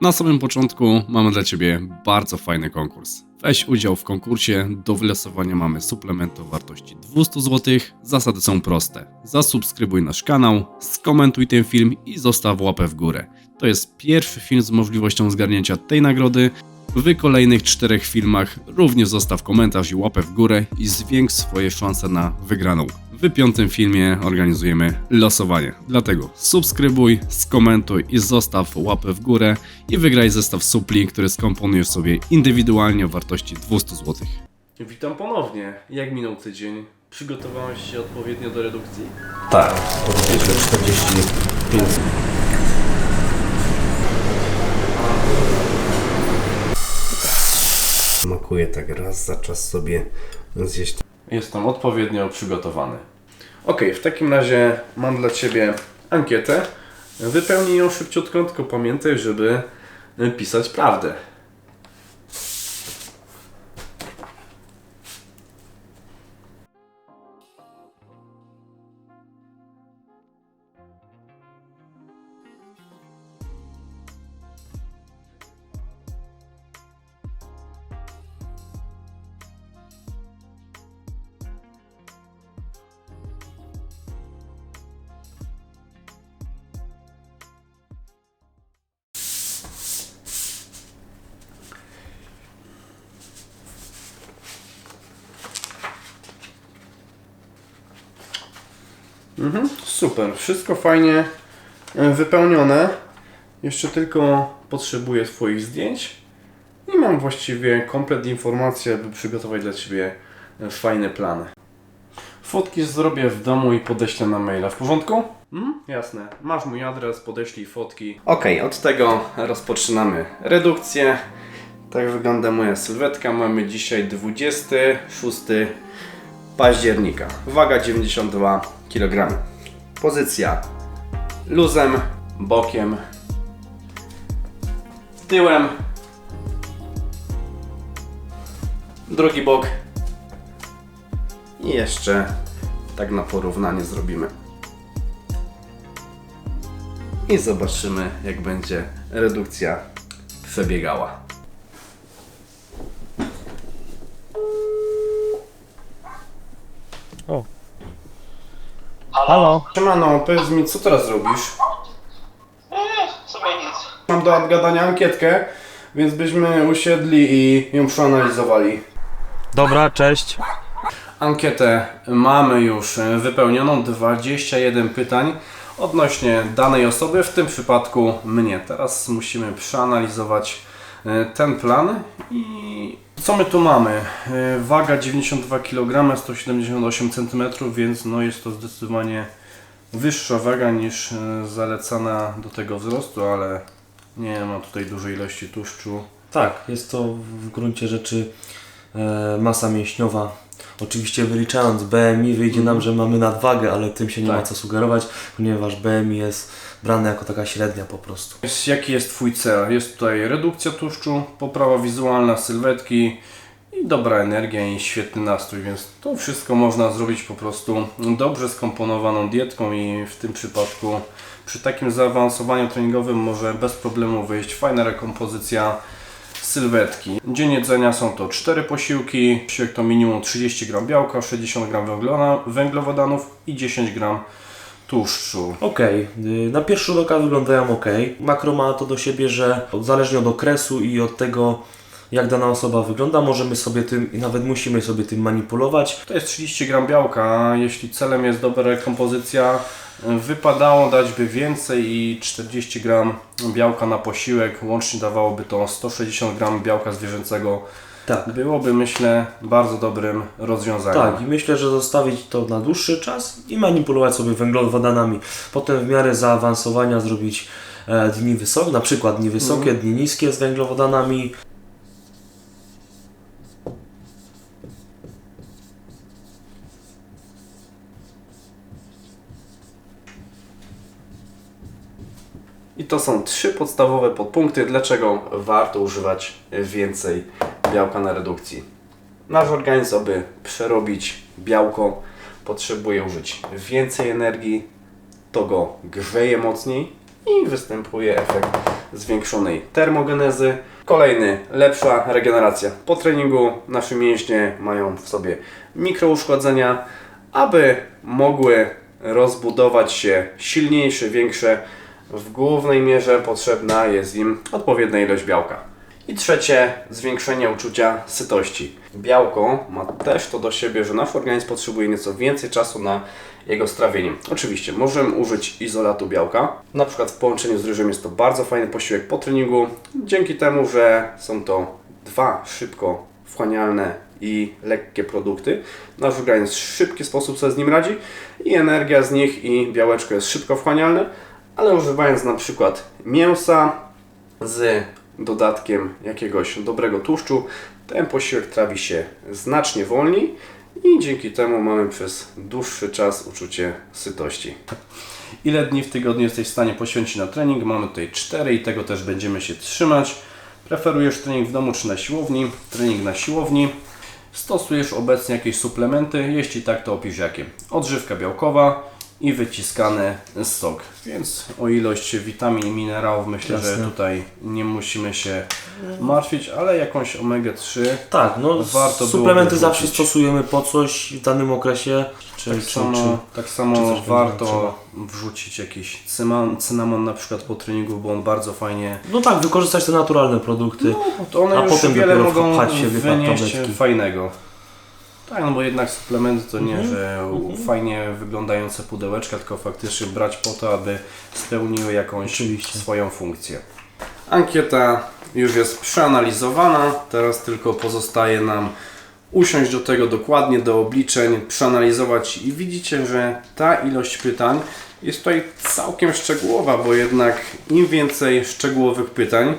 Na samym początku mamy dla Ciebie bardzo fajny konkurs. Weź udział w konkursie, do wylosowania mamy suplement o wartości 200 zł. Zasady są proste. Zasubskrybuj nasz kanał, skomentuj ten film i zostaw łapę w górę. To jest pierwszy film z możliwością zgarnięcia tej nagrody. W kolejnych czterech filmach również zostaw komentarz i łapę w górę i zwiększ swoje szanse na wygraną. W piątym filmie organizujemy losowanie. Dlatego subskrybuj, skomentuj i zostaw łapę w górę i wygraj zestaw supli, który skomponujesz sobie indywidualnie o wartości 200 zł. Witam ponownie. Jak minął tydzień? Przygotowałeś się odpowiednio do redukcji? Tak, podnieśle 45. Smakuje tak raz za czas sobie zjeść. Jestem odpowiednio przygotowany. Ok, w takim razie mam dla Ciebie ankietę. Wypełnij ją szybciutko, tylko pamiętaj, żeby pisać prawdę. Mhm, super, wszystko fajnie e, wypełnione. Jeszcze tylko potrzebuję Twoich zdjęć i mam właściwie komplet informacji, aby przygotować dla Ciebie e, fajne plany. Fotki zrobię w domu i podeślę na maila. W porządku? Mhm, jasne. Masz mój adres, podeślij fotki. Ok, od tego rozpoczynamy redukcję. Tak wygląda moja sylwetka. Mamy dzisiaj 26 października. Waga 92 kg. Pozycja luzem, bokiem, tyłem, drugi bok i jeszcze tak na porównanie zrobimy. I zobaczymy jak będzie redukcja przebiegała. Halo? Siemano, powiedz mi, co teraz robisz? Nie, sobie nic. Mam do odgadania ankietkę, więc byśmy usiedli i ją przeanalizowali. Dobra, cześć. Ankietę mamy już wypełnioną, 21 pytań odnośnie danej osoby, w tym przypadku mnie. Teraz musimy przeanalizować ten plan i co my tu mamy? E, Waga 92 kg, 178 cm, więc no jest to zdecydowanie wyższa waga niż e, zalecana do tego wzrostu, ale nie ma tutaj dużej ilości tłuszczu. Tak, jest to w gruncie rzeczy e, masa mięśniowa. Oczywiście wyliczając BMI wyjdzie nam, że mamy nadwagę, ale tym się nie Tak. ma co sugerować, ponieważ BMI jest brane jako taka średnia po prostu. Jaki jest Twój cel? Jest tutaj redukcja tłuszczu, poprawa wizualna sylwetki i dobra energia i świetny nastrój, więc to wszystko można zrobić po prostu dobrze skomponowaną dietką i w tym przypadku przy takim zaawansowaniu treningowym może bez problemu wyjść fajna rekompozycja sylwetki. Dzień jedzenia są to 4 posiłki, posiłek to minimum 30 g białka, 60 g węglowodanów i 10 g tłuszczu. Okej, y, na pierwszy rzut oka wyglądają ok. Makro ma to do siebie, że zależnie od okresu i od tego, jak dana osoba wygląda, możemy sobie tym, i nawet musimy sobie tym manipulować. To jest 30 gram białka, jeśli celem jest dobra rekompozycja, wypadało dać by więcej i 40 gram białka na posiłek, łącznie dawałoby to 160 gram białka zwierzęcego. Tak. Byłoby myślę bardzo dobrym rozwiązaniem. Tak, i myślę, że zostawić to na dłuższy czas i manipulować sobie węglowodanami. Potem w miarę zaawansowania zrobić e, dni wysokie, na przykład dni wysokie, dni niskie z węglowodanami. I to są trzy podstawowe podpunkty, dlaczego warto używać więcej białka na redukcji. Nasz organizm, aby przerobić białko, potrzebuje użyć więcej energii, to go grzeje mocniej i występuje efekt zwiększonej termogenezy. Kolejny, lepsza regeneracja. Po treningu nasze mięśnie mają w sobie mikrouszkodzenia, aby mogły rozbudować się silniejsze, większe. W głównej mierze potrzebna jest im odpowiednia ilość białka. I trzecie, zwiększenie uczucia sytości. Białko ma też to do siebie, że nasz organizm potrzebuje nieco więcej czasu na jego strawienie. Oczywiście możemy użyć izolatu białka. Na przykład w połączeniu z ryżem jest to bardzo fajny posiłek po treningu. Dzięki temu, że są to dwa szybko wchłanialne i lekkie produkty. Nasz organizm w szybki sposób sobie z nim radzi i energia z nich i białeczko jest szybko wchłanialne, ale używając na przykład mięsa z dodatkiem jakiegoś dobrego tłuszczu, ten posiłek trawi się znacznie wolniej i dzięki temu mamy przez dłuższy czas uczucie sytości. Ile dni w tygodniu jesteś w stanie poświęcić na trening? Mamy tutaj 4 i tego też będziemy się trzymać. Preferujesz trening w domu czy na siłowni? Trening na siłowni. Stosujesz obecnie jakieś suplementy? Jeśli tak, to opisz jakie. Odżywka białkowa i wyciskany sok. Więc o ilość witamin i minerałów myślę, że Jasne. tutaj nie musimy się martwić, ale jakąś omega-3 Tak, no Warto suplementy zawsze stosujemy po coś w danym okresie. Czy, Tak czy, samo, tak czy samo coś warto wrzucić jakiś cynamon, cynamon na przykład po treningu, bo on bardzo fajnie. czy... No tak, wykorzystać te naturalne produkty. No, to one A już potem wiele dopiero mogą się wynieść fajnego. Tak, no bo jednak suplementy to nie, Mhm. że fajnie wyglądające pudełeczka, tylko faktycznie brać po to, aby spełniły jakąś Oczywiście. swoją funkcję. Ankieta już jest przeanalizowana, teraz tylko pozostaje nam usiąść do tego dokładnie, do obliczeń, przeanalizować i widzicie, że ta ilość pytań jest tutaj całkiem szczegółowa, bo jednak im więcej szczegółowych pytań,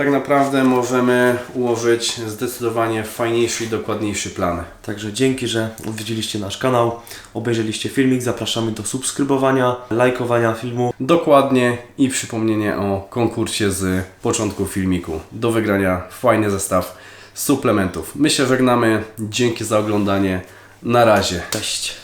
tak naprawdę możemy ułożyć zdecydowanie fajniejszy i dokładniejszy plan. Także dzięki, że odwiedziliście nasz kanał, obejrzeliście filmik. Zapraszamy do subskrybowania, lajkowania filmu. Dokładnie i przypomnienie o konkursie z początku filmiku. Do wygrania fajny zestaw suplementów. My się żegnamy. Dzięki za oglądanie. Na razie. Cześć.